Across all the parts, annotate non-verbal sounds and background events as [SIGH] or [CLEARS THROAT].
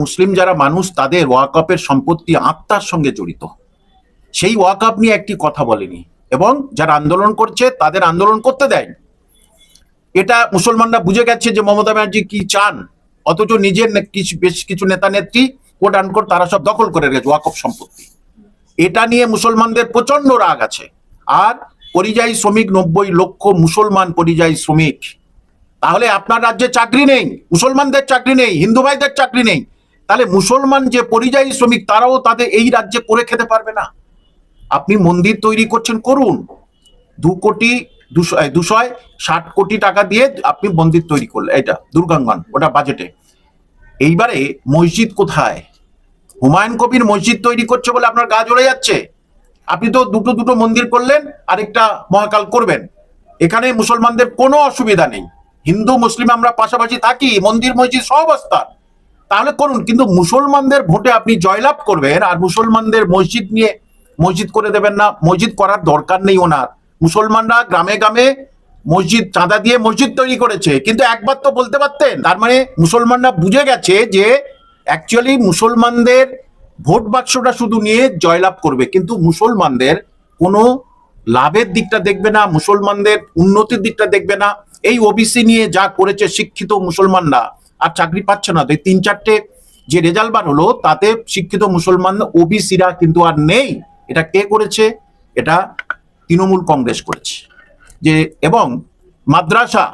মুসলিম যারা মানুষ, তাদের ওয়াকআপের সম্পত্তি আত্মার সঙ্গে জড়িত। সেই ওয়াকআপ নিয়ে একটি কথা বলেনি এবং যারা আন্দোলন করছে, তাদের আন্দোলন করতে দেয় এটা মুসলমানরা বুঝে গেছে যে মমতা ব্যানার্জি কি চান, অথচ নিজের কিছু বেশ কিছু নেতা নেত্রী কোট আনকোট তারা সব দখল করে গেছে ওয়াকফ সম্পত্তি। এটা নিয়ে মুসলমানদের প্রচণ্ড রাগ আছে। আর পরিযায়ী শ্রমিক নব্বই লক্ষ মুসলমান পরিযায়ী শ্রমিক। তাহলে আপনার রাজ্যে চাকরি নেই, মুসলমানদের চাকরি নেই, হিন্দু ভাইদের চাকরি নেই। তাহলে মুসলমান যে পরিযায়ী শ্রমিক, তারাও তাদের এই রাজ্যে করে খেতে পারবে না। আপনি মন্দির তৈরি করছেন, করুন। দু কোটি দুশো দুশো ষাট কোটি টাকা দিয়ে আপনি মন্দির তৈরি করলেন। এটা দুর্গাঙ্গন, ওটা বাজেটে এইবারে মসজিদ কোথায়? হুমায়ুন কবির মসজিদ তৈরি করছে বলে আপনার গা জ্বলে যাচ্ছে। আপনি তো দুটো দুটো মন্দির করলেন, আরেকটা মহাকাল করবেন। এখানে মুসলমানদের কোনো অসুবিধা নেই। হিন্দু, মুসলিম আমরা পাশাপাশি থাকি, মন্দির, মসজিদ সব অবস্থা তাহলে করুন, কিন্তু মুসলমানদের ভোটে আপনি জয়লাভ করবেন আর মুসলমানদের মসজিদ নিয়ে মসজিদ করে দেবেন না, মসজিদ করার দরকার নেই ওনার। মুসলমানরা গ্রামে গ্রামে মসজিদ, চাঁদা দিয়ে মসজিদ তৈরি করেছে, কিন্তু একবার তো বলতে পারতেন, তার মানে মুসলমানরা বুঝে গেছে যে অ্যাকচুয়ালি মুসলমানদের ভোট বাক্সটা শুধু নিয়ে জয়লাভ করবে, কিন্তু মুসলমানদের কোনো লাভের দিকটা দেখবে না, মুসলমানদের উন্নতির দিকটা দেখবে না। এই ওবিসি নিয়ে যা করেছে শিক্ষিত মুসলমানরা আর চাকরি পাচ্ছে না। তো তিন চারটে যে রেজাল্ট বার হলো, তাতে শিক্ষিত মুসলমান ওবিসিরা কিন্তু আর নেই। এটা কে করেছে? এটা তৃণমূল কংগ্রেস করেছে। যে এবং মাদ্রাসা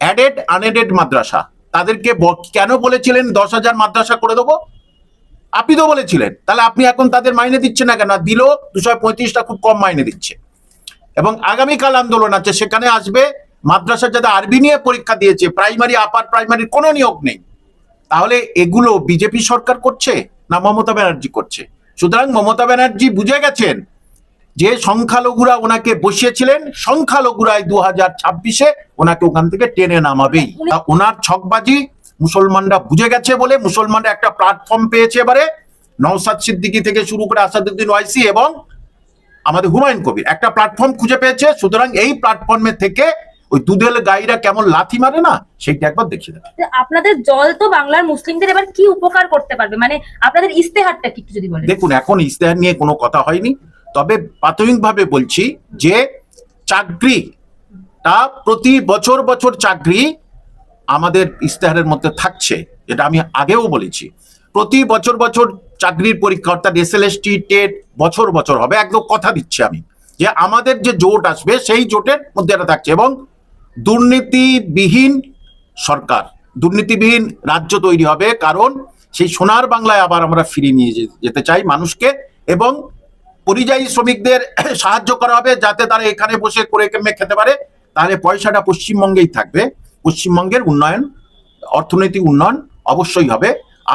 অ্যাডেড আনএডেড মাদ্রাসা, তাদেরকে কেন বলেছিলেন দশ হাজার মাদ্রাসা করে দেবো? আপনি তো বলেছিলেন। তাহলে আপনি এখন তাদের মাইনে দিচ্ছেন না কেন? দিলেও দুশো পঁয়ত্রিশটা খুব কম মাইনে দিচ্ছে। এবং আগামীকাল আন্দোলন আছে, সেখানে আসবে মাদ্রাসা যাতে আরবি নিয়ে পরীক্ষা দিয়েছে প্রাইমারি আপার প্রাইমারির কোনো নিয়োগ নেই। তাহলে এগুলো বিজেপি সরকার করছে না মমতা ব্যানার্জি করছে? সুতরাং মমতা ব্যানার্জি বুঝে গেছেন যে সংখ্যালঘুরা ওনাকে বসিয়েছিলেন সংখ্যালঘুরাই দু হাজার ছাব্বিশে ওনাকে ওখান থেকে টেনে নামাবেই। ওনার ছকবাজি মুসলমানরা বুঝে গেছে বলে মুসলমানরা একটা প্ল্যাটফর্ম পেয়েছে এবারে নওসাদ সিদ্দিকি থেকে শুরু করে আসাদুদ্দিন ওয়াইসি এবং আমাদের হুমায়ুন কবির। একটা প্ল্যাটফর্ম খুঁজে পেয়েছে সুতরাং এই প্ল্যাটফর্মে থেকে ওই দুধেল গাইরা কেমন লাথি মারে না সেইটা একবার দেখিয়ে দেবে আপনাদের জল তো বাংলার মুসলিমদের এবার কি উপকার করতে পারবে? মানে আপনাদের ইস্তেহারটা কি একটু যদি বলেন। দেখুন এখন ইস্তেহার নিয়ে কোনো কথা হয়নি তবে প্রাথমিকভাবে বলছি যে চাকরি তা প্রতি বছর বছর চাকরি আমাদের ইস্তেহারের মধ্যে থাকছে এটা আমি আগেও বলেছি। প্রতি বছর বছর চাকরির পরীক্ষা অর্থাৎ S L S T TET বছর বছর হবে একদম কথা দিচ্ছি আমি যে আমাদের যে জোট আসবে সেই জোটের মধ্যে এটা থাকছে এবং দুর্নীতিবিহীন সরকার, দুর্নীতিবিহীন রাজ্য তৈরি হবে কারণ সেই সোনার বাংলায় আবার আমরা ফিরিয়ে নিয়ে যেতে চাই মানুষকে এবং পরিযায়ী শ্রমিকদের [CLEARS THROAT] সাহায্য করা হবে যাতে তারা এখানে বসে করে কেমে খেতে পারে। তাহলে পয়সাটা পশ্চিমবঙ্গেই থাকবে। পশ্চিমবঙ্গের উন্নয়ন, অর্থনৈতিক উন্নয়ন অবশ্যই হবে।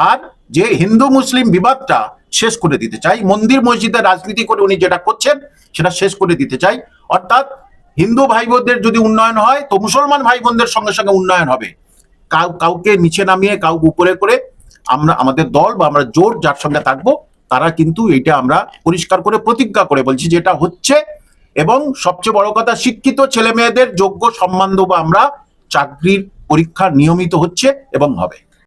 আর যে হিন্দু মুসলিম বিবাদটা শেষ করে দিতে চাই, মন্দির মসজিদে রাজনীতি করে উনি যেটা করছেন, সেটা শেষ করে দিতে চাই। অর্থাৎ হিন্দু ভাই বোনদের যদি উন্নয়ন হয়, তো মুসলমান ভাই বোনদের সঙ্গে সঙ্গে উন্নয়ন হবে। কাউ কাউকে নিচে নামিয়ে কাউকে উপরে করে আমরা, আমাদের দল বা আমরা জোর যার সঙ্গে থাকব, তারা কিন্তু এটা আমরা পরিষ্কার করে প্রতিজ্ঞা করে বলছি যেটা হচ্ছে এবং সবচেয়ে বড় কথা, শিক্ষিত ছেলে মেয়েদের যোগ্য সম্মান দেবো আমরা, চাকরির পরীক্ষা নিয়মিত হচ্ছে এবং হবে।